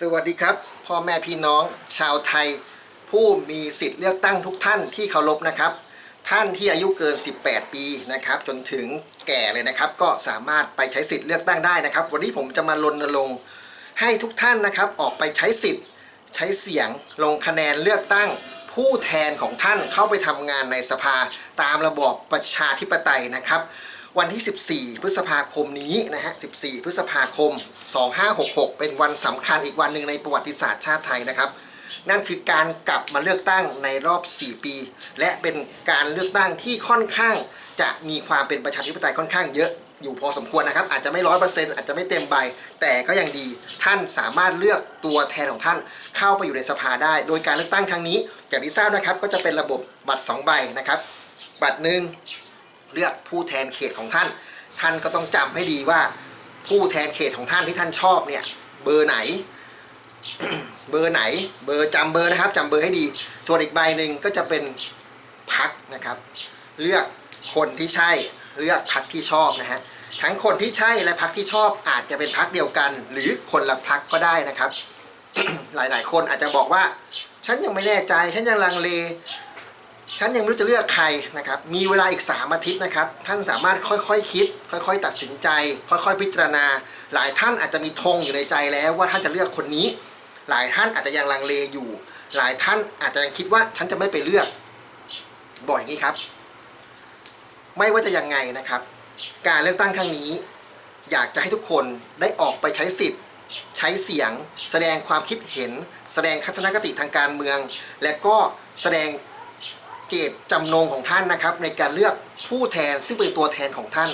สวัสดีครับ พ่อแม่พี่น้องชาวไทย ผู้มีสิทธิ์เลือกตั้งทุกท่านที่เคารพนะครับ ท่านที่อายุเกิน 18 ปีนะครับจนถึงแก่เลยนะครับ ก็สามารถไปใช้สิทธิ์เลือกตั้งได้นะครับ วันนี้ผมจะมารณรงค์ให้ทุกท่านนะครับออกไปใช้สิทธิ์ ใช้เสียงลงคะแนนเลือกตั้ง ผู้แทนของท่านเข้าไปทำงานในสภาตามระบอบประชาธิปไตยนะครับ วันที่ 14 พฤษภาคมนี้นะฮะ 14 พฤษภาคม 2566 เป็นวันสำคัญอีกวันหนึ่งในประวัติศาสตร์ชาติไทยนะครับ นั่นคือการกลับมาเลือกตั้งในรอบ 4 ปี และเป็นการเลือกตั้งที่ค่อนข้างจะมีความเป็นประชาธิปไตยค่อนข้างเยอะอยู่พอสมควรนะครับ อาจจะไม่ร้อยเปอร์เซ็นต์อาจจะไม่เต็มใบ แต่ก็ยังดีท่านสามารถเลือกตัวแทนของท่านเข้าไปอยู่ในสภาได้ โดยการเลือกตั้งครั้งนี้อย่างที่ทราบนะครับก็จะเป็นระบบบัตร 2 ใบนะครับ บัตรหนึ่ง เลือกผู้แทนเขตของท่าน ท่านก็ต้องจำให้ดีว่า ผู้แทนเขตของท่านที่ท่านชอบเนี่ยเบอร์ไหน เบอร์ไหน เบอร์จำเบอร์นะครับจำเบอร์ให้ดี ส่วนอีกใบหนึ่งก็จะเป็นพักนะครับ เลือกคนที่ใช่เลือกพักที่ชอบนะฮะทั้งคนที่ใช่และพักที่ชอบอาจจะเป็นพักเดียวกัน หรือคนละพักก็ได้นะครับ หลายๆ คนอาจจะบอกว่า ฉันยังไม่แน่ใจ ฉันยังลังเล ฉันยังไม่รู้จะเลือกใครนะครับ มีเวลาอีก 3 อาทิตย์นะครับ ท่านสามารถค่อยๆคคิด ค่อย ๆ ตัดสินใจ ค่อยๆ พิจารณา หลายท่านอาจจะมีธงอยู่ในใจแล้วว่าท่านจะเลือกคนนี้ หลายท่านอาจจะยังลังเลอยู่ หลายท่านอาจจะยังคิดว่าฉันจะไม่ไปเลือก บอกอย่างนี้ครับ ไม่ว่าจะยังไงนะครับ การเลือกตั้งครั้งนี้ อยากจะให้ทุกคนได้ออกไปใช้สิทธิ์ ใช้เสียง แสดงความคิดเห็น แสดงทัศนคติทางการเมือง และก็แสดง เจตจำนงของท่านนะครับ ในการเลือกผู้แทนซึ่งเป็นตัวแทนของท่าน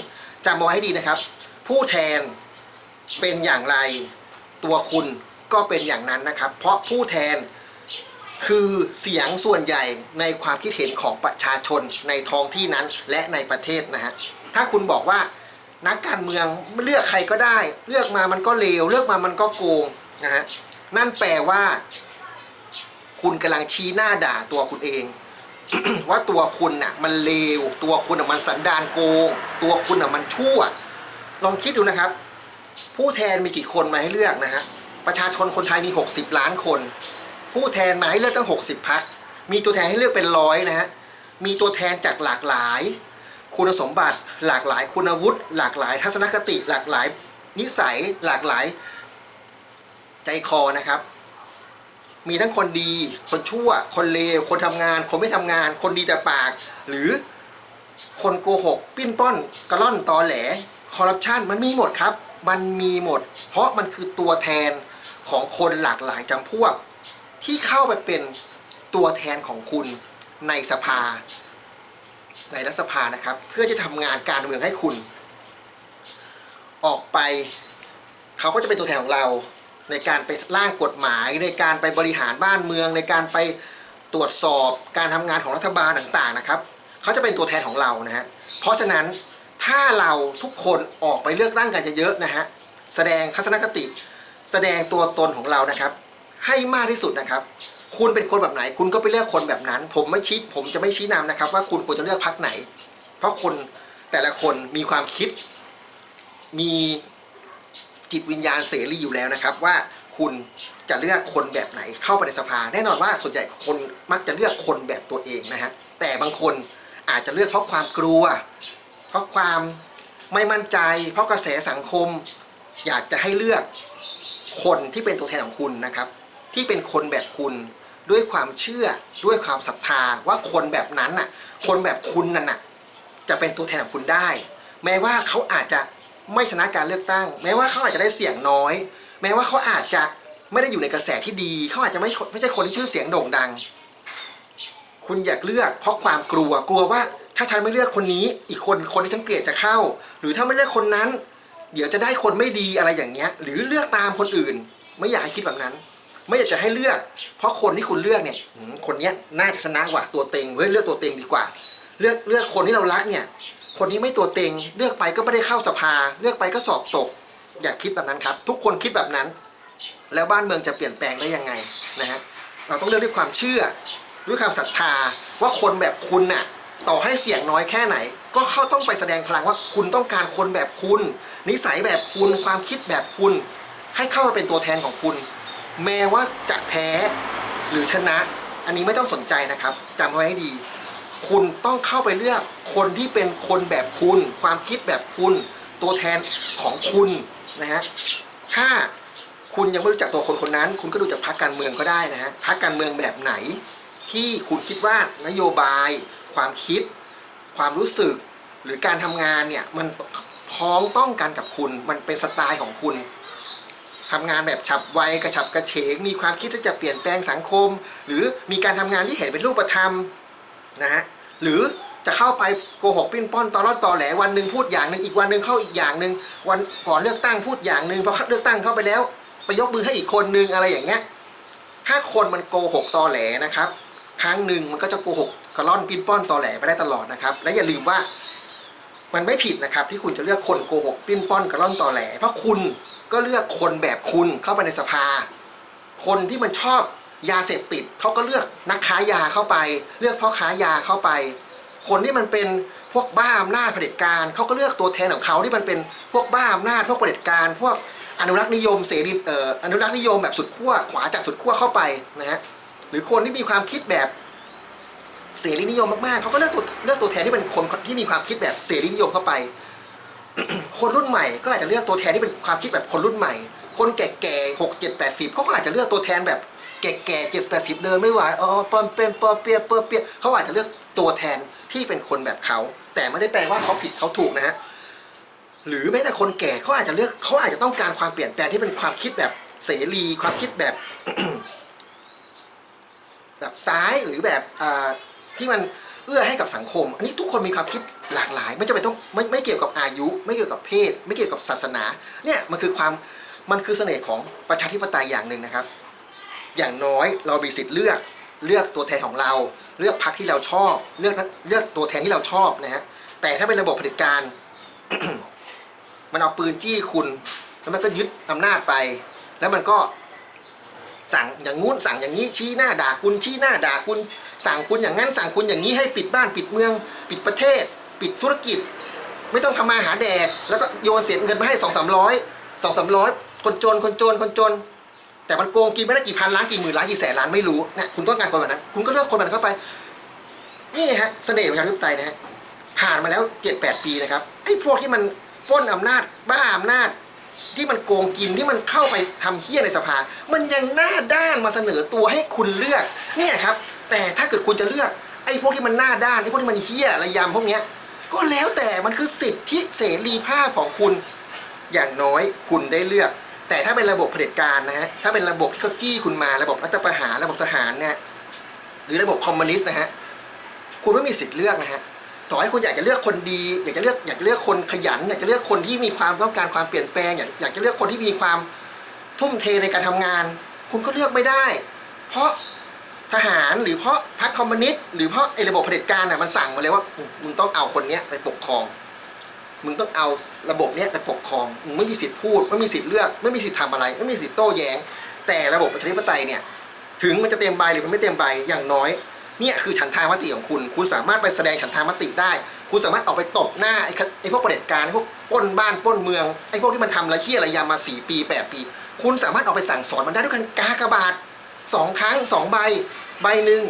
จำเอาไว้ให้ดีนะครับ ผู้แทนเป็นอย่างไรตัวคุณก็เป็นอย่างนั้นนะครับ เพราะผู้แทนคือเสียงส่วนใหญ่ในความคิดเห็นของประชาชนในท้องที่นั้นและในประเทศนะฮะถ้าคุณบอกว่านักการเมืองเลือกใครก็ได้ เลือกมามันก็เลวเลือกมามันก็โกงนะฮะนั่นแปลว่า คุณกำลังชี้หน้าด่าตัวคุณเอง ว่าตัวคุณน่ะมันเลว ตัวคุณน่ะมันสันดานโกง ตัวคุณน่ะมันชั่ว ลองคิดดูนะครับ ผู้แทนมีกี่คนมาให้เลือกนะฮะประชาชนคนไทยมี 60 ล้านคน ผู้แทนมาให้เลือกตั้ง 60พักมีตัวแทนให้เลือกเป็นร้อยนะฮะมีตัวแทนจากหลากหลาย คุณสมบัติ หลากหลายคุณวุฒิหลากหลาย ทัศนคติ หลากหลาย นิสัยหลากหลาย ใจคอนะครับ มีทั้งคนดี คนชั่ว คนเลว คนทำงาน คนไม่ทำงาน คนดีแต่ปาก หรือคนโกหก ปิ้นป้อนกระล่อนตอแหลคอร์รัปชันมันมีหมดครับ มันมีหมด เพราะมันคือตัวแทนของคนหลากหลายจำพวก ที่เข้าไปเป็นตัวแทนของคุณในสภา ในรัฐสภานะครับ เพื่อจะทำงานการเมืองให้คุณ ออกไป เขาก็จะเป็นตัวแทนของเรา ในการไปร่างกฎหมาย ในการไปบริหารบ้านเมือง ในการไปตรวจสอบการทำงานของรัฐบาลต่างๆนะครับเขาจะเป็นตัวแทนของเรานะฮะเพราะฉะนั้นถ้าเราทุกคนออกไปเลือกตั้งกันเยอะๆนะฮะแสดงทัศนคติ แสดงตัวตนของเรานะครับ ให้มากที่สุดนะครับ คุณเป็นคนแบบไหน คุณก็ไปเลือกคนแบบนั้น ผมไม่ชี้ผมจะไม่ชี้นำนะครับ ว่าคุณควรจะเลือกพรรคไหน เพราะคนแต่ละคนมีความคิดมี จิตวิญญาณเสรีอยู่แล้วนะครับ ว่าคุณจะเลือกคนแบบไหนเข้าไปในสภา แน่นอนว่าส่วนใหญ่คนมักจะเลือกคนแบบตัวเองนะฮะแต่บางคนอาจจะเลือกเพราะความกลัว เพราะความไม่มั่นใจ เพราะกระแสสังคม อยากจะให้เลือกคนที่เป็นตัวแทนของคุณนะครับ ที่เป็นคนแบบคุณด้วยความเชื่อด้วยความศรัทธาว่าคนแบบนั้นน่ะ คนแบบคุณนั่นน่ะจะเป็นตัวแทนของคุณได้ แม้ว่าเขาอาจจะ ไม่ชนะการเลือกตั้ง แม้ว่าเขาอาจจะได้เสียงน้อย แม้ว่าเขาอาจจะไม่ได้อยู่ในกระแสที่ดี เขาอาจจะไม่ไม่ใช่คนที่ชื่อเสียงโด่งดัง คุณอยากเลือก เพราะความกลัวกลัวว่า ถ้าฉันไม่เลือกคนนี้ อีกคนคนที่ฉันเกลียดจะเข้า หรือถ้าไม่เลือกคนนั้น เดี๋ยวจะได้คนไม่ดีอะไรอย่างเงี้ย หรือเลือกตามคนอื่น ไม่อยากให้คิดแบบนั้น ไม่อยากจะให้เลือก เพราะคนที่คุณเลือกเนี่ยคนเนี้ยน่าจะชนะกว่าตัวเต็งเฮ้ยเลือกตัวเต็งดีกว่า เลือกเลือกคนที่เรารักเนี่ย คนนี้ไม่ตัวเต็ง เลือกไปก็ไม่ได้เข้าสภา เลือกไปก็สอบตก อย่าคิดแบบนั้นครับ ทุกคนคิดแบบนั้น แล้วบ้านเมืองจะเปลี่ยนแปลงได้ยังไงนะฮะเราต้องเลือกด้วยความเชื่อ ด้วยความศรัทธาว่าคนแบบคุณน่ะต่อให้เสียงน้อยแค่ไหน ก็เข้าต้องไปแสดงพลังว่าคุณต้องการคนแบบคุณ นิสัยแบบคุณความคิดแบบคุณ ให้เข้ามาเป็นตัวแทนของคุณ แม้ว่าจะแพ้หรือชนะ อันนี้ไม่ต้องสนใจนะครับจำไว้ให้ดี คุณต้องเข้าไปเลือกคนที่เป็นคนแบบคุณ ความคิดแบบคุณ ตัวแทนของคุณนะฮะถ้าคุณยังไม่รู้จักตัวคนคนนั้น คุณก็ดูจากพรรคการเมืองก็ได้นะฮะพรรคการเมืองแบบไหน ที่คุณคิดว่านโยบาย ความคิด ความรู้สึก หรือการทำงานเนี่ยมันพ้องต้องกันกับคุณ มันเป็นสไตล์ของคุณทำงานแบบฉับไวกระฉับกระเฉง มีความคิดที่จะเปลี่ยนแปลงสังคม หรือมีการทำงานที่เห็นเป็นรูปธรรมนะฮะ หรือจะเข้าไปโกหกปิ้นป้อนตอรอดตอแหลวันหนึ่งพูดอย่างหนึ่งอีกวันหนึ่งเข้าอีกอย่างหนึ่งวันก่อนเลือกตั้งพูดอย่างหนึ่งพอเลือกตั้งเข้าไปแล้ว ไปยกมือให้อีกคนนึงอะไรอย่างเงี้ยถ้าคนมันโกหกตอแหลนะครับ ครั้งหนึ่งมันก็จะโกหกกระล่อนปิ้นป้อนตอแหลไปได้ตลอดนะครับ และอย่าลืมว่า มันไม่ผิดนะครับ ที่คุณจะเลือกคนโกหกปิ้นป้อนกระล่อนตอแหล เพราะคุณก็เลือกคนแบบคุณเข้าไปในสภา คนที่มันชอบ ยาเสพติดเขาก็เลือกนักค้ายาเข้าไป เลือกพ่อค้ายาเข้าไป คนที่มันเป็นพวกบ้าอำนาจเผด็จการเขาก็เลือกตัวแทนของเขาที่มันเป็นพวกบ้าอำนาจพวกเผด็จการ พวกอนุรักษ์นิยมเสรีเอ่ออนุรักษ์นิยมแบบสุดขั้วขวาจากสุดขั้วเข้าไปนะฮะหรือคนที่มีความคิดแบบเสรีนิยมมากๆเขาก็เลือกตัวเลือกตัวแทนที่เป็นคนที่มีความคิดแบบเสรีนิยมเข้าไป คนรุ่นใหม่ก็อาจจะเลือกตัวแทนที่เป็นความคิดแบบคนรุ่นใหม่ คนแก่ๆหกเจ็ดแปดสิบเขาก็อาจจะเลือกตัวแทนแบบ แก่ๆเจ็ดแปดสิบเดินไม่ไหวอ๋อปอมเป็นปอเปียเปอเปียเขาอาจจะเลือกตัวแทนที่เป็นคนแบบเขา แต่ไม่ได้แปลว่าเขาผิดเขาถูกนะฮะหรือแม้แต่คนแก่เขาอาจจะเลือกเขาอาจจะต้องการความเปลี่ยนแปลงที่เป็นความคิดแบบเสรีความคิดแบบ แบบซ้ายหรือแบบที่มันเอื้อให้กับสังคม อันนี้ทุกคนมีความคิดหลากหลาย ไม่จำเป็นต้องไม่ไม่เกี่ยวกับอายุ ไม่เกี่ยวกับเพศ ไม่เกี่ยวกับศาสนา เนี่ยมันคือความมันคือเสน่ห์ของประชาธิปไตยอย่างหนึ่งนะครับ อย่างน้อยเรามีสิทธิ์เลือกเลือกตัวแทนของเรา เลือกพรรคที่เราชอบ เลือกเลือกตัวแทนที่เราชอบนะฮะแต่ถ้าเป็นระบบเผด็จการ มันเอาปืนจี้คุณ แล้วมันก็ยึดอำนาจไป แล้วมันก็สั่งอย่างงู้นสั่งอย่างนี้ชี้หน้าด่าคุณชี้หน้าด่าคุณ สั่งคุณอย่างนั้นสั่งคุณอย่างนี้ให้ปิดบ้านปิดเมือง ปิดประเทศ ปิดธุรกิจ ไม่ต้องทำมาหาแดกแล้วก็โยนเสียเงินมาให้สองสามร้อยสองสามร้อยคนจนคนจนคนจน แต่มันโกงกินไม่ได้กี่พันล้านกี่หมื่นล้านกี่แสนล้านไม่รู้เนี่ยคุณต้องการคนแบบนั้น คุณก็เลือกคนแบบนั้นเข้าไป นี่ฮะเสน่ห์ของประชาธิปไตยนะฮะผ่านมาแล้วเจ็ดแปดปีนะครับไอ้พวกที่มันปล้นอำนาจบ้าอำนาจ ที่มันโกงกินที่มันเข้าไปทำเฮี้ยในสภา มันยังหน้าด้านมาเสนอตัวให้คุณเลือกเนี่ยครับ แต่ถ้าเกิดคุณจะเลือกไอ้พวกที่มันหน้าด้านไอ้พวกที่มันเฮี้ยระยำพวกเนี้ยก็แล้วแต่มันคือสิทธิเสรีภาพของคุณ อย่างน้อยคุณได้เลือก แต่ถ้าเป็นระบบเผด็จการนะฮะถ้าเป็นระบบที่เขาจี้คุณมาระบบรัฐประหารระบบทหารเนี่ยหรือระบบคอมมิวนิสต์นะฮะคุณไม่มีสิทธิ์เลือกนะฮะต่อให้คุณอยากจะเลือกคนดี อยากจะเลือกอยากจะเลือกคนขยัน อยากจะเลือกคนที่มีความต้องการความเปลี่ยนแปลงอยากอยากจะเลือกคนที่มีความทุ่มเทในการทำงาน คุณก็เลือกไม่ได้ เพราะทหารหรือเพราะพรรคคอมมิวนิสต์หรือเพราะไอ้ระบบเผด็จการน่ะมันสั่งมาเลยว่ามึงต้องเอาคนเนี้ยไปปกครอง มึงต้องเอา ระบบเนี้ยไปปกครองมึงไม่มีสิทธิ์พูดไม่มีสิทธิ์เลือกไม่มีสิทธิ์ทำอะไร ไม่มีสิทธิ์โต้แย้ง แต่ระบบประชาธิปไตยเนี่ยถึงมันจะเต็มใบหรือมันไม่เต็มใบอย่างน้อยเนี่ยคือฉันทามติของคุณ คุณสามารถไปแสดงฉันทามติได้ คุณสามารถออกไปตบหน้าไอ้ไอ้พวกประเด็จการไอ้พวกปล้นบ้านปล้นเมืองไอ้พวกที่มันทำระเคี้ยระยำมาสี่ปีแปดปี คุณสามารถออกไปสั่งสอนมันได้ด้วยการกากบาทสองครั้งสองใบ ใบหนึ่ง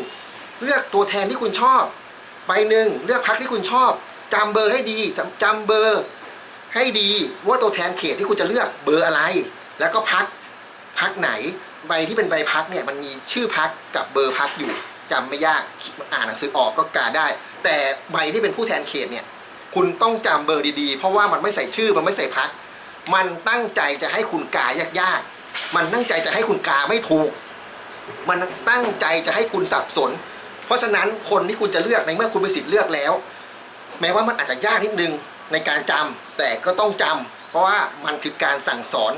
เลือกตัวแทนที่คุณชอบ ใบหนึ่งเลือกพรรคที่คุณชอบจำเบอร์ให้ดีจำจำเบอร์ ให้ดีว่าตัวแทนเขตที่คุณจะเลือกเบอร์อะไร แล้วก็พักพักไหนใบที่เป็นใบพักเนี่ยมันมีชื่อพักกับเบอร์พักอยู่จำไม่ยากอ่านหนังสือออกก็กาได้ แต่ใบที่เป็นผู้แทนเขตเนี่ยคุณต้องจำเบอร์ดีๆ เพราะว่ามันไม่ใส่ชื่อมันไม่ใส่พัก มันตั้งใจจะให้คุณกายากๆ มันตั้งใจจะให้คุณกาไม่ถูก มันตั้งใจจะให้คุณสับสน เพราะฉะนั้นคนที่คุณจะเลือกในเมื่อคุณมีสิทธิ์เลือกแล้ว แม้ว่ามันอาจจะยากนิดนึง ในการจำแต่ก็ต้องจำเพราะว่ามันคือการสั่งสอน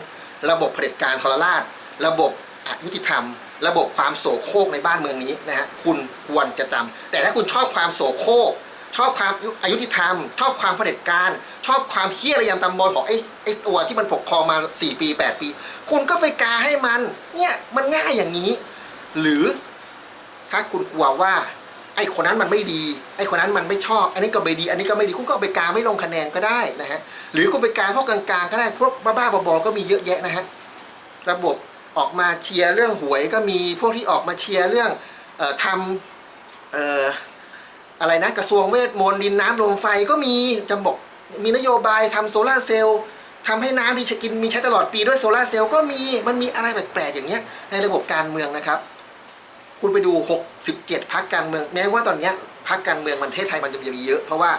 ระบบเผด็จการทรราช ระบบอยุติธรรม ระบบความโศโครกในบ้านเมืองนี้นะฮะคุณควรจะจำแต่ถ้าคุณชอบความโศโครกชอบความอายุติธรรม ชอบความเผด็จการ ชอบความเฮี้ยระยำตำบอลของไอ้ไอ้ตัวที่มันปกครองมา 4 ปี 8 ปี คุณก็ไปกาให้มัน เนี่ยมันง่ายอย่างนี้ หรือถ้าคุณกลัวว่า ไอ้คนนั้นมันไม่ดี ไอ้คนนั้นมันไม่ชอบ อันนี้ก็ไม่ดี อันนี้ก็ไม่ดี คุณก็เอาไปกาไม่ลงคะแนนก็ได้นะฮะ หรือคุณไปกาพวกกลางๆ ก็ได้ พวกบ้าๆบอๆก็มีเยอะแยะนะฮะ ระบบออกมาเชียร์เรื่องหวยก็มี พวกที่ออกมาเชียร์เรื่องออทำอะไรนะ กระทรวงเวทมนต์ดินน้ำลมไฟก็มีจะบอกมีนโยบายทำโซลาเซลล์ทำให้น้ำมีใช้กินมีใช้ตลอดปีด้วยโซลาเซลล์ก็มี มันมีอะไรแปลกๆอย่างเงี้ยในระบบการเมืองนะครับ คุณไปดู 67พักการเมืองแม้ว่าตอนนี้พักการเมืองประเทศไทยมันจะมีเยอะ เพราะว่า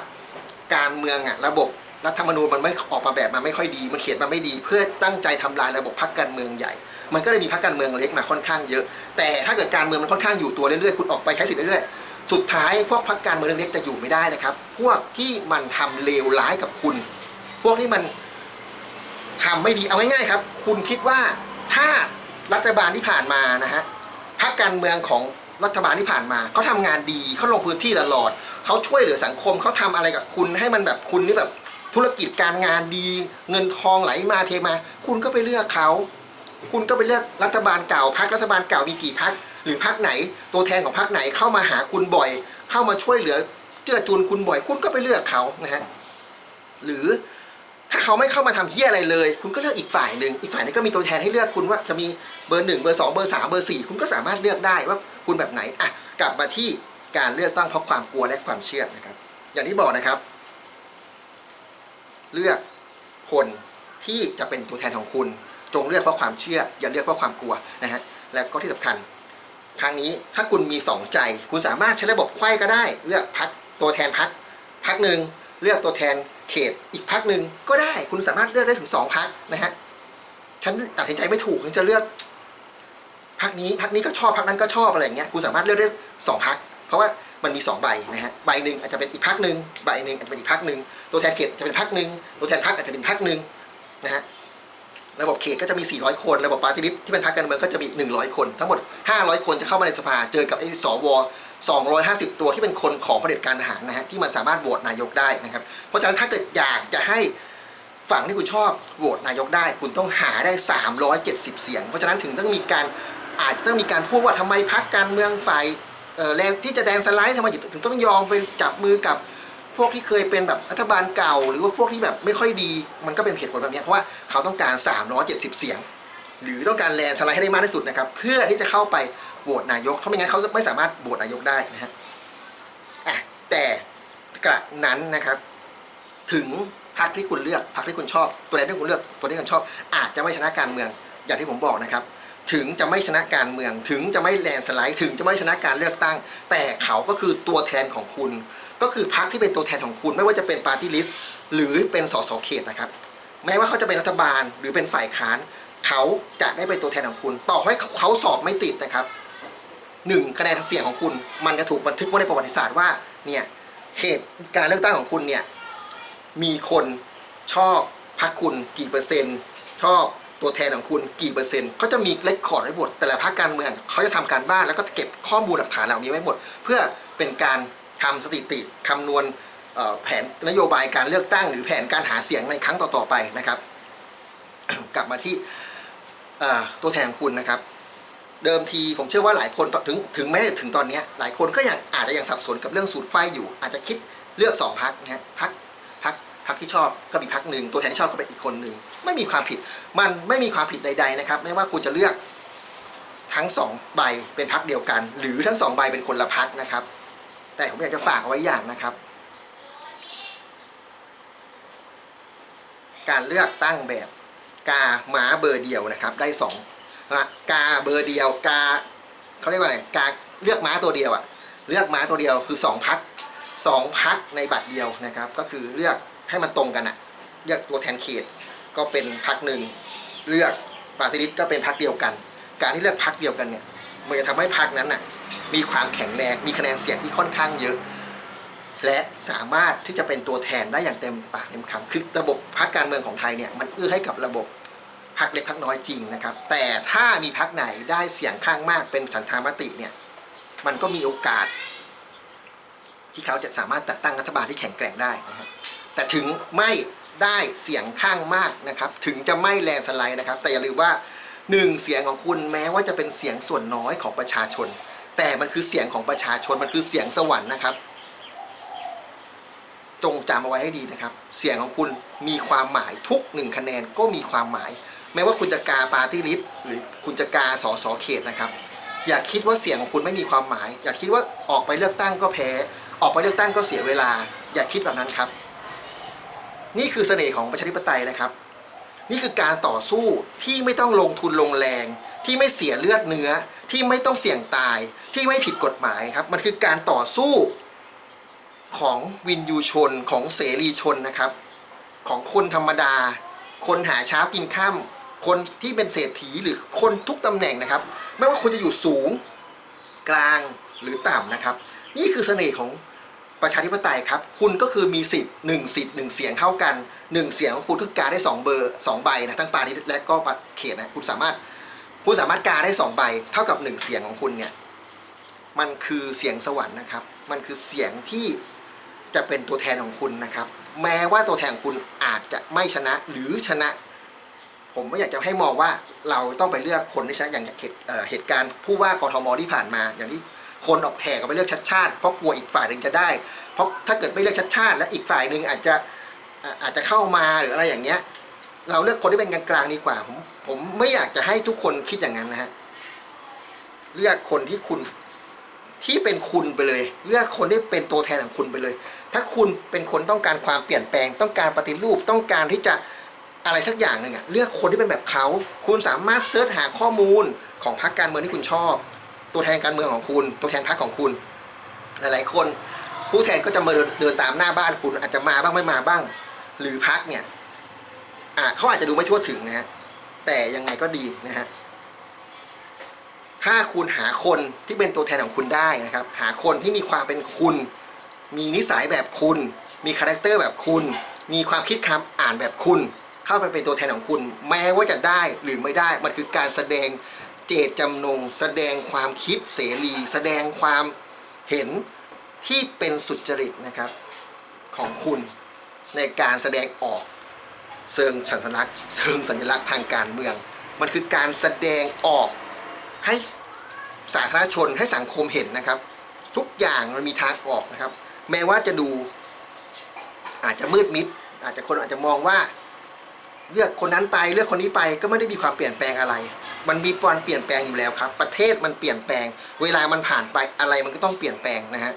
การเมืองอะระบบรัฐธรรมนูญมันไม่ออกมาแบบมาไม่ค่อยดี มันเขียนมาไม่ดี เพื่อตั้งใจทำลายระบบพักการเมืองใหญ่ มันก็เลยมีพักการเมืองเล็กมาค่อนข้างเยอะ แต่ถ้าเกิดการเมืองมันค่อนข้างอยู่ตัวเรื่อยๆคุณออกไปใช้สิทธิ์เรื่อยๆสุดท้ายพวกพักการเมืองเล็กๆจะอยู่ไม่ได้นะครับ พวกที่มันทำเลวร้ายกับคุณ พวกที่มันทำไม่ดีเอาง่ายๆครับ คุณคิดว่าถ้ารัฐบาลที่ผ่านมานะฮะ พรรคการเมืองของรัฐบาลที่ผ่านมาเขาทำงานดีเขาลงพื้นที่ตลอดเขาช่วยเหลือสังคมเขาทำอะไรกับคุณให้มันแบบคุณนี่แบบธุรกิจการงานดี เงินทองไหลมาเทมา คุณก็ไปเลือกเขาคุณก็ไปเลือกรัฐบาลเก่าพรรครัฐบาลเก่ามีกี่พรรคหรือพรรคไหน ตัวแทนของพรรคไหนเข้ามาหาคุณบ่อย เข้ามาช่วยเหลือเจือจุนคุณบ่อย คุณก็ไปเลือกเขานะฮะหรือ ถ้าเขาไม่เข้ามาทำเฮียอะไรเลย คุณก็เลือกอีกฝ่ายหนึ่งอีกฝ่ายนึงก็มีตัวแทนให้เลือกคุณว่าจะมีเบอร์หนึ่งเบอร์สองเบอร์สามเบอร์สี่คุณก็สามารถเลือกได้ว่าคุณแบบไหนอะกลับมาที่การเลือกตั้งเพราะความกลัวและความเชื่อนะครับ อย่างที่บอกนะครับ เลือกคนที่จะเป็นตัวแทนของคุณ จงเลือกเพราะความเชื่อ อย่าเลือกเพราะความกลัวนะฮะและก็ที่สำคัญ ครั้งนี้ถ้าคุณมีสองใจ คุณสามารถใช้ระบบไขว้ก็ได้ เลือกพักตัวแทนพักพักหนึ่งเลือกตัวแทนเขตอีก พักหนึ่งก็ได้คุณสามารถเลือกได้ถึงสองพักนะฮะฉันตัดสินใจไม่ถูกฉันจะเลือกพักนี้พักนี้ก็ชอบพักนั้นก็ชอบอะไรอย่างเงี้ยคุณสามารถเลือกได้สองพักเพราะว่ามันมีสองใบนะฮะใบหนึ่งอาจจะเป็นอีกพักหนึ่งใบหนึ่งอาจจะเป็นอีกพักหนึ่งตัวแทนเขตจะเป็นพักหนึ่งตัวแทนพักอาจจะเป็นพักหนึ่งนะฮะ ระบบเขตก็จะมี 400 คน ระบบปาร์ตี้ลิสต์ที่เป็นพรรคการเมืองก็จะมี100 คน ทั้งหมด 500 คนจะเข้ามาในสภา เจอกับไอ้สว250 ตัวที่เป็นคนของเผด็จการทหารนะฮะที่มันสามารถโหวตนายกได้นะครับ เพราะฉะนั้นถ้าเกิดอยากจะให้ฝั่งที่คุณชอบโหวตนายกได้ คุณต้องหาได้ 370 เสียง เพราะฉะนั้นถึงต้องมีการอาจจะต้องมีการพูดว่าทำไมพรรคการเมืองฝ่ายแรงที่จะแดงสไลด์ทำไมถึงต้องยอมไปจับมือกับ พวกที่เคยเป็นแบบรัฐบาลเก่า หรือว่าพวกที่แบบไม่ค่อยดี มันก็เป็นเหตุผลแบบนี้เพราะว่าเขาต้องการ 370 เสียง หรือต้องการแลนสไลด์ให้ได้มากที่สุดนะครับเพื่อที่จะเข้าไปโหวตนายกถ้าไม่งั้นเขาไม่สามารถโหวตนายกได้นะฮะอะแต่กระนั้นนะครับถึงพรรคที่คุณเลือกพรรคที่คุณชอบ ตัวไหนที่คุณเลือกตัวที่คุณชอบ อาจจะไม่ชนะการเมืองอย่างที่ผมบอกนะครับ ถึงจะไม่ชนะการเมือง ถึงจะไม่แลนสไลด์ถึงจะไม่ชนะการเลือกตั้ง แต่เขาก็คือตัวแทนของคุณ ก็คือพรรคที่เป็นตัวแทนของคุณ ไม่ว่าจะเป็นปาร์ตี้ลิสต์หรือเป็นสสเขตนะครับ แม้ว่าเขาจะเป็นรัฐบาลหรือเป็นฝ่ายค้าน เขาจะได้เป็นตัวแทนของคุณ ต่อให้เขาสอบไม่ติดนะครับหนึ่งคะแนนเสียงของคุณ มันจะถูกบันทึกไว้ในประวัติศาสตร์ว่าเนี่ยเหตุการเลือกตั้งของคุณเนี่ยมีคนชอบพรรคคุณกี่เปอร์เซ็นต์ ชอบ ตัวแทนของคุณกี่เปอร์เซ็นต์เขาจะมีเลคคอร์ดไว้หมดแต่ละพรรคการเมืองเขาจะทำการบ้านแล้วก็เก็บข้อมูลหลักฐานเหล่านี้ไว้หมด เพื่อเป็นการทำสถิติคำนวณแผนนโยบายการเลือกตั้ง หรือแผนการหาเสียงในครั้งต่อๆไปนะครับ กลับมาที่ตัวแทนของคุณนะครับ เดิมทีผมเชื่อว่าหลายคนถึงถึงแม้ถึงตอนนี้หลายคนก็ยังอาจจะยังสับสนกับเรื่องสูตรไฟอยู่ อาจจะคิดเลือกสองพักนะฮะพักพัก พักที่ชอบก็มีพักหนึ่งตัวแทนที่ชอบก็เป็นอีกคนหนึ่งไม่มีความผิดมันไม่มีความผิดใด ๆนะครับ ไม่ว่าคุณจะเลือกทั้งสองใบเป็นพักเดียวกัน หรือทั้งสองใบเป็นคนละพักนะครับ แต่ผมอยากจะฝากเอาไว้อย่างนะครับ การเลือกตั้งแบบกาหมาเบอร์เดียวนะครับ ได้สองกาเบอร์เดียวกาเขาเรียกว่าอะไรกาเลือกม้าตัวเดียวอะเลือกม้าตัวเดียวคือสองพักสองพักในบัตรเดียวนะครับ ก็คือเลือก ให้มันตรงกันอะเลือกตัวแทนเขตก็เป็นพักหนึ่งเลือกปาร์ตี้ลิสต์ก็เป็นพักเดียวกัน การที่เลือกพักเดียวกันเนี่ยมันจะทำให้พักนั้นน่ะมีความแข็งแรงมีคะแนนเสียงที่ค่อนข้างเยอะ และสามารถที่จะเป็นตัวแทนได้อย่างเต็มปากเต็มคำคือระบบพรรคการเมืองของไทยเนี่ยมันเอื้อให้กับระบบพรรคเล็กพรรคน้อยจริงนะครับ แต่ถ้ามีพรรคไหนได้เสียงข้างมากเป็นฉันทามติเนี่ยมันก็มีโอกาส ที่เขาจะสามารถจัดตั้งรัฐบาลที่แข็งแกร่งได้นะครับ แต่ถึงไม่ได้เสียงข้างมากนะครับ ถึงจะไม่แลนสไลด์นะครับ แต่อย่าลืมว่าหนึ่งเสียงของคุณแม้ว่าจะเป็นเสียงส่วนน้อยของประชาชน แต่มันคือเสียงของประชาชนมันคือเสียงสวรรค์นะครับ จงจำเอาไว้ให้ดีนะครับ เสียงของคุณมีความหมายทุกหนึ่งคะแนนก็มีความหมาย แม้ว่าคุณจะกาปาร์ตี้ลิสต์หรือคุณจะกาสอสอเขตนะครับ อย่าคิดว่าเสียงของคุณไม่มีความหมาย อย่าคิดว่าออกไปเลือกตั้งก็แพ้ ออกไปเลือกตั้งก็เสียเวลา อย่าคิดแบบนั้นครับ นี่คือเสน่ห์ของประชาธิปไตยนะครับ นี่คือการต่อสู้ที่ไม่ต้องลงทุนลงแรง ที่ไม่เสียเลือดเนื้อ ที่ไม่ต้องเสี่ยงตาย ที่ไม่ผิดกฎหมายครับ มันคือการต่อสู้ของวินยูชนของเสรีชนนะครับ ของคนธรรมดา คนหาเช้ากินข้ามคนที่เป็นเศรษฐีหรือคนทุกตำแหน่งนะครับ ไม่ว่าคุณจะอยู่สูงกลางหรือต่ำนะครับ นี่คือเสน่ห์ของ ประชาธิปไตยครับ คุณก็คือมีสิทธิ์หนึ่งสิทธิ์หนึ่งเสียงเท่ากันหนึ่งเสียงของคุณคือการได้สองเบอร์สองใบนะทั้งปาร์ตี้และก็บัตรเขตนะคุณสามารถคุณสามารถกาได้สองใบ เท่ากับหนึ่งเสียงของคุณเนี่ยมันคือเสียงสวรรค์นะครับ มันคือเสียงที่จะเป็นตัวแทนของคุณนะครับ แม้ว่าตัวแทนของคุณอาจจะไม่ชนะหรือชนะ ผมไม่อยากจะให้มองว่าเราต้องไปเลือกคนที่ชนะอย่างเหตุเหตุการณ์ผู้ว่ากทมที่ผ่านมาอย่างที่ คนออกแห่กันไปเลือกชัดชาติเพราะกลัวอีกฝ่ายหนึ่งจะได้ เพราะถ้าเกิดไม่เลือกชัดชาติ และอีกฝ่ายหนึ่งอาจจะอาอาจจะเข้ามาหรืออะไรอย่างเงี้ย เราเลือกคนที่เป็นกลางๆดีกว่าผมผมไม่อยากจะให้ทุกคนคิดอย่างนั้นนะฮะเลือกคนที่คุณที่เป็นคุณไปเลย เลือกคนที่เป็นตัวแทนของคุณไปเลย ถ้าคุณเป็นคนต้องการความเปลี่ยนแปลง ต้องการปฏิรูปต้องการที่จะอะไรสักอย่างหนึ่งอะเลือกคนที่เป็นแบบเขา คุณสามารถเสิร์ชหาข้อมูลของพรรคการเมืองที่คุณชอบ ตัวแทนการเมืองของคุณ ตัวแทนพรรคของคุณ หลายๆ คน ผู้แทนก็จะมาเดินเดินตามหน้าบ้านคุณอาจจะมาบ้างไม่มาบ้าง หรือพรรคเนี่ยอะเขาอาจจะดูไม่ทั่วถึงนะฮะแต่ยังไงก็ดีนะฮะถ้าคุณหาคนที่เป็นตัวแทนของคุณได้นะครับ หาคนที่มีความเป็นคุณ มีนิสัยแบบคุณ มีคาแรคเตอร์แบบคุณ มีความคิดคำอ่านแบบคุณ เข้าไปเป็นตัวแทนของคุณ แม้ว่าจะได้หรือไม่ได้ มันคือการแสดง เจตจำนงแสดงความคิดเสรี แสดงความเห็นที่เป็นสุจริตนะครับของคุณในการแสดงออกเชิงสัญลักษณ์เชิงสัญลักษณ์ทางการเมือง มันคือการแสดงออกให้สาธารณชนให้สังคมเห็นนะครับ ทุกอย่างมันมีทางออกนะครับ แม้ว่าจะดูอาจจะมืดมิด อาจจะคนอาจจะมองว่า เลือกคนนั้นไปเลือกคนนี้ไปก็ไม่ได้มีความเปลี่ยนแปลงอะไร มันมีการเปลี่ยนแปลงอยู่แล้วครับ ประเทศมันเปลี่ยนแปลง เวลามันผ่านไปอะไรมันก็ต้องเปลี่ยนแปลงนะฮะ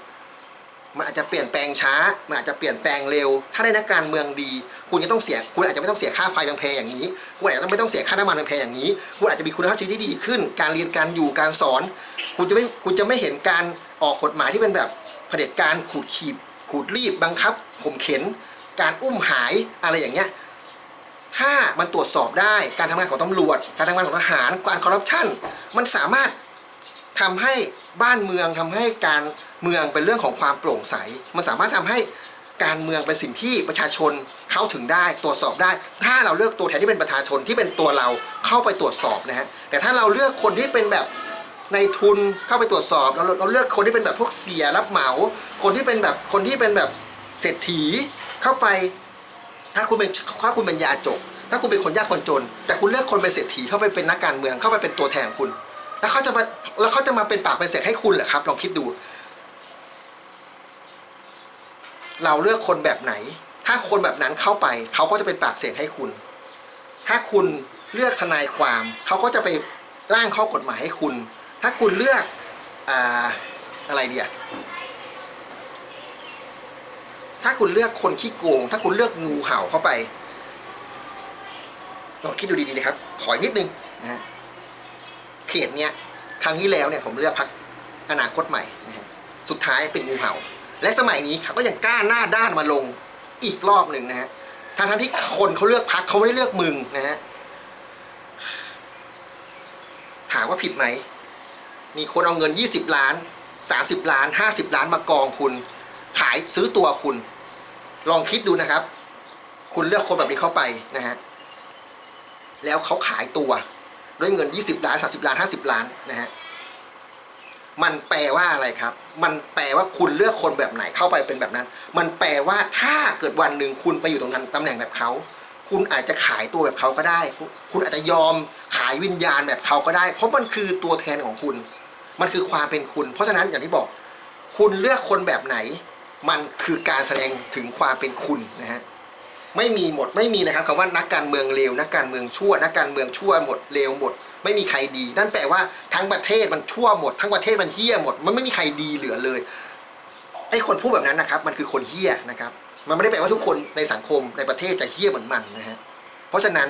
มันอาจจะเปลี่ยนแปลงช้า มันอาจจะเปลี่ยนแปลงเร็ว ถ้าได้นักการเมืองดี คุณจะต้องเสีย คุณอาจจะไม่ต้องเสียค่าไฟแพงๆอย่างนี้ คุณอาจจะไม่ต้องเสียค่าน้ำมันแพงๆอย่างนี้ คุณอาจจะมีคุณภาพชีวิตที่ดีขึ้น การเรียนการอยู่ การสอน คุณจะไม่ คุณจะไม่เห็นการออกกฎหมายที่เป็นแบบเผด็จการขูดขีด ขูดรีดบังคับข่มเข็น การอุ้มหาย อะไรอย่างเงี้ย ถ้ามันตรวจสอบได้การทำงานของตำรวจ การทำงานของทหารการคอร์รัปชันมันสามารถทำให้บ้านเมืองทำให้การเมืองเป็นเรื่องของความโปร่งใส มันสามารถทำให้การเมืองเป็นสิ่งที่ประชาชนเข้าถึงได้ตรวจสอบได้ ถ้าเราเลือกตัวแทนที่เป็นประชาชนที่เป็นตัวเราเข้าไปตรวจสอบนะฮะแต่ถ้าเราเลือกคนที่เป็นแบบในทุนเข้าไปตรวจสอบเราเราเลือกคนที่เป็นแบบพวกเสียรับเหมา คนที่เป็นแบบคนที่เป็นแบบเศรษฐีเข้าไป ถ้าคุณเป็นถ้าคุณเป็นยาจก ถ้าคุณเป็นคนยากคนจน แต่คุณเลือกคนเป็นเศรษฐีเข้าไปเป็นนักการเมืองเข้าไปเป็นตัวแทนคุณ แล้วเขาจะมาแล้วเขาจะมาเป็นปากเป็นเสียงให้คุณเหรอครับ ลองคิดดู เราเลือกคนแบบไหน ถ้าคนแบบนั้นเข้าไป เขาก็จะเป็นปากเสียงให้คุณ ถ้าคุณเลือกทนายความเขาก็จะไปร่างข้อกฎหมายให้คุณ ถ้าคุณเลือกออะไรเดีย ถ้าคุณเลือกคนขี้โกง ถ้าคุณเลือกงูเห่าเข้าไปลองคิดดูดีๆนะครับ ขออีกนิดนึงนะเขตเนี้ยครั้งที่แล้วเนี่ยผมเลือกพักอนาคตใหม่นะฮะสุดท้ายเป็นงูเห่า และสมัยนี้เขาก็ยังกล้าหน้าด้านมาลงอีกรอบหนึ่งนะฮะทั้งทั้งที่คนเขาเลือกพักเขาไม่ได้เลือกมึงนะฮะถามว่าผิดไหมมีคนเอาเงิน 20 ล้าน 30 ล้าน 50 ล้านมากองคุณ ขายซื้อตัวคุณ ลองคิดดูนะครับ คุณเลือกคนแบบนี้เข้าไปนะฮะแล้วเขาขายตัวด้วยเงิน 20 ล้าน 30 ล้าน 50 ล้านนะฮะมันแปลว่าอะไรครับ มันแปลว่าคุณเลือกคนแบบไหนเข้าไปเป็นแบบนั้น มันแปลว่าถ้าเกิดวันหนึ่งคุณไปอยู่ตรงนั้นตำแหน่งแบบเขาคุณอาจจะขายตัวแบบเขาก็ได้ คุณคุณอาจจะยอมขายวิญญาณแบบเขาก็ได้ เพราะมันคือตัวแทนของคุณ มันคือความเป็นคุณ เพราะฉะนั้นอย่างที่บอก คุณเลือกคนแบบไหน มันคือการแสดงถึงความเป็นคุณนะฮะไม่มีหมดไม่มีนะครับคำว่านักการเมืองเลวนักการเมืองชั่ว นักการเมืองชั่วหมดเลวหมด ไม่มีใครดี นั่นแปลว่าทั้งประเทศมันชั่วหมด ทั้งประเทศมันเฮี้ยหมด มันไม่มีใครดีเหลือเลยไอ้คนพูดแบบนั้นนะครับ มันคือคนเฮี้ยนะครับ มันไม่ได้แปลว่าทุกคนในสังคมในประเทศจะเฮี้ยเหมือนมันนะฮะเพราะฉะนั้น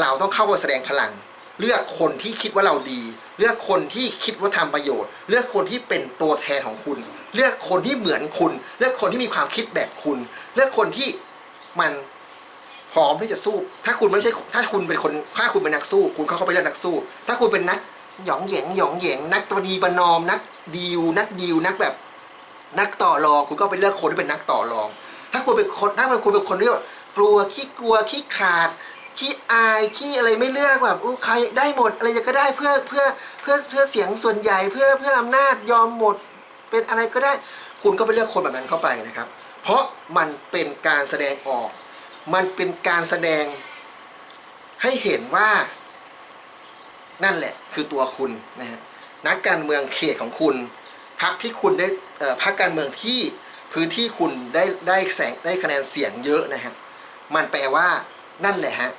เราต้องเข้ามาแสดงพลัง เลือกคนที่คิดว่าเราดี เลือกคนที่คิดว่าทำประโยชน์ เลือกคนที่เป็นตัวแทนของคุณ เลือกคนที่เหมือนคุณ เลือกคนที่มีความคิดแบบคุณ เลือกคนที่มันพร้อมที่จะสู้ ถ้าคุณไม่ใช่ ถ้าคุณเป็นคน ถ้าคุณเป็นนักสู้ คุณก็เข้าไปเลือกนักสู้ ถ้าคุณเป็นนักหยองแยงหยองแยงนักตัวดีประนอม นักดีลนักดีลนักแบบ นักต่อรอง คุณก็ไปเลือกคนที่เป็นนักต่อรอง ถ้าคุณเป็นคน ถ้าเป็นคุณเป็นคนที่แบบกลัวขี้กลัวขี้ขาด ขี้อายขี้อะไรไม่เลือกแบบอู้ใครได้หมดอะไรก็ได้เพื่อเพื่อเพื่อเพื่อเสียงส่วนใหญ่เพื่อเพื่ออำนาจยอมหมด เป็นอะไรก็ได้ คุณก็ไปเลือกคนแบบนั้นเข้าไปนะครับ เพราะมันเป็นการแสดงออก มันเป็นการแสดงให้เห็นว่า นั่นแหละคือตัวคุณนะฮะนักการเมืองเขตของคุณพรรคที่คุณได้พรรคการเมืองที่พื้นที่คุณได้ได้แสงได้คะแนนเสียงเยอะนะฮะมันแปลว่านั่นแหละฮะ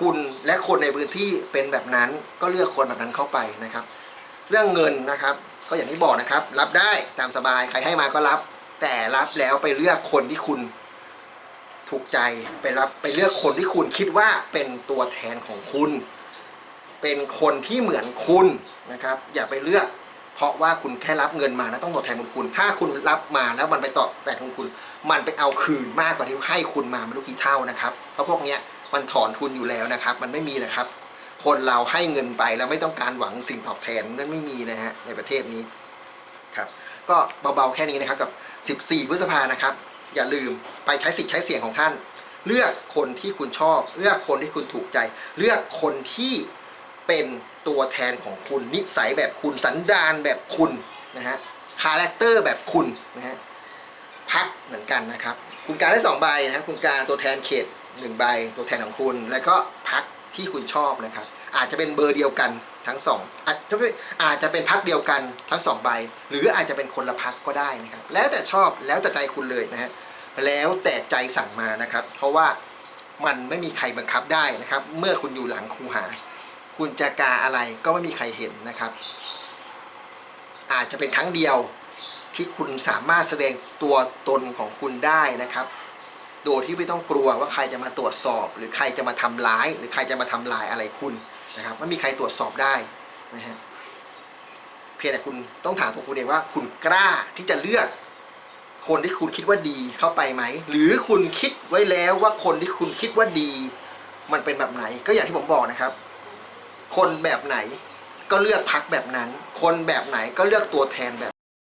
คุณและคนในพื้นที่เป็นแบบนั้นก็เลือกคนแบบนั้นเข้าไปนะครับ เรื่องเงินนะครับก็อย่างที่บอกนะครับ รับได้ตามสบายใครให้มาก็รับ แต่รับแล้วไปเลือกคนที่คุณถูกใจไปรับไปเลือกคนที่คุณคิดว่าเป็นตัวแทนของคุณ เป็นคนที่เหมือนคุณนะครับ อย่าไปเลือก เพราะว่าคุณแค่รับเงินมาแล้วต้องตอบแทนบุญคุณ ถ้าคุณรับมาแล้วมันไปตอบแทนบุญคุณ มันไปเอาคืนมากกว่าที่ให้คุณมาไม่รู้กี่เท่านะครับเพราะพวกเนี้ย มันถอนทุนอยู่แล้วนะครับ มันไม่มีนะครับ คนเราให้เงินไปแล้วไม่ต้องการหวังสิ่งตอบแทนนั่นไม่มีนะฮะในประเทศนี้ครับ ก็เบาๆแค่นี้นะครับกับ 14 พฤษภานะครับ อย่าลืมไปใช้สิทธิ์ใช้เสียงของท่าน เลือกคนที่คุณชอบ เลือกคนที่คุณถูกใจ เลือกคนที่เป็นตัวแทนของคุณนิสัยแบบคุณสันดานแบบคุณนะฮะคาแรคเตอร์แบบคุณนะฮะพักเหมือนกันนะครับ คุณการได้สองใบนะครับคุณการตัวแทนเขต หนึ่งใบตัวแทนของคุณ แล้วก็พักที่คุณชอบนะครับ อาจจะเป็นเบอร์เดียวกันทั้งสองอาจจะอาจจะเป็นพักเดียวกันทั้งสองใบ หรืออาจจะเป็นคนละพักก็ได้นะครับ แล้วแต่ชอบแล้วแต่ใจคุณเลยนะฮะแล้วแต่ใจสั่งมานะครับ เพราะว่ามันไม่มีใครบังคับได้นะครับ เมื่อคุณอยู่หลังครูหา คุณจะกาอะไรก็ไม่มีใครเห็นนะครับ อาจจะเป็นครั้งเดียวที่คุณสามารถแสดงตัวตนของคุณได้นะครับ โดยที่ไม่ต้องกลัวว่าใครจะมาตรวจสอบ หรือใครจะมาทำร้าย หรือใครจะมาทำลายอะไรคุณนะครับไม่มีใครตรวจสอบได้นะฮะเพียงแต่คุณต้องถามตัวคุณเองว่า คุณกล้าที่จะเลือก คนที่คุณคิดว่าดีเข้าไปไหม หรือคุณคิดไว้แล้วว่าคนที่คุณคิดว่าดี มันเป็นแบบไหน ก็อย่างที่ผมบอกนะครับ คนแบบไหนก็เลือกพักแบบนั้น คนแบบไหนก็เลือกตัวแทนแบบ